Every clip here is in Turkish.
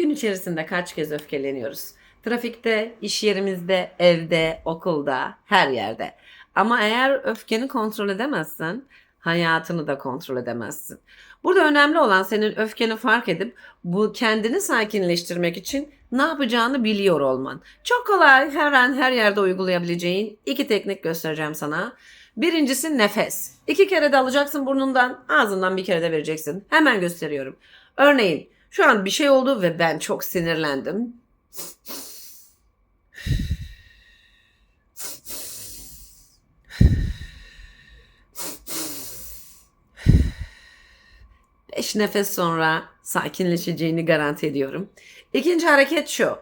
Gün içerisinde kaç kez öfkeleniyoruz? Trafikte, iş yerimizde, evde, okulda, her yerde. Ama eğer öfkeni kontrol edemezsen hayatını da kontrol edemezsin. Burada önemli olan senin öfkeni fark edip bu kendini sakinleştirmek için ne yapacağını biliyor olman. Çok kolay her an her yerde uygulayabileceğin iki teknik göstereceğim sana. Birincisi nefes. İki kere de alacaksın burnundan, ağzından bir kere de vereceksin. Hemen gösteriyorum. Örneğin şu an bir şey oldu ve ben çok sinirlendim. Beş nefes sonra sakinleşeceğini garanti ediyorum. İkinci hareket şu.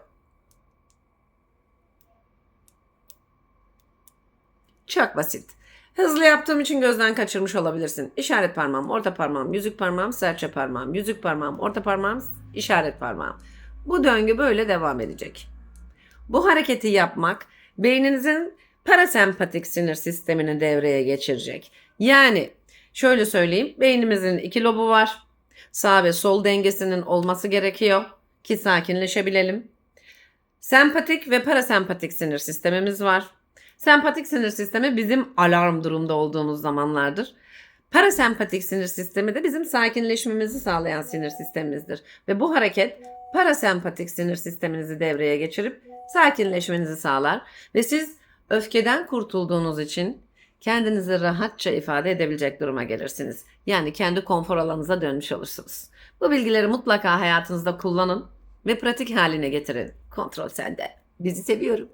Çok basit. Hızlı yaptığım için gözden kaçırmış olabilirsin. İşaret parmağım, orta parmağım, yüzük parmağım, serçe parmağım, yüzük parmağım, orta parmağım, işaret parmağım. Bu döngü böyle devam edecek. Bu hareketi yapmak beyninizin parasempatik sinir sistemini devreye geçirecek. Yani şöyle söyleyeyim, beynimizin iki lobu var. Sağ ve sol dengesinin olması gerekiyor ki sakinleşebilelim. Sempatik ve parasempatik sinir sistemimiz var. Sempatik sinir sistemi bizim alarm durumda olduğumuz zamanlardır. Parasempatik sinir sistemi de bizim sakinleşmemizi sağlayan sinir sistemimizdir. Ve bu hareket parasempatik sinir sisteminizi devreye geçirip sakinleşmenizi sağlar. Ve siz öfkeden kurtulduğunuz için kendinizi rahatça ifade edebilecek duruma gelirsiniz. Yani kendi konfor alanınıza dönmüş olursunuz. Bu bilgileri mutlaka hayatınızda kullanın ve pratik haline getirin. Kontrol sende. Bizi seviyorum.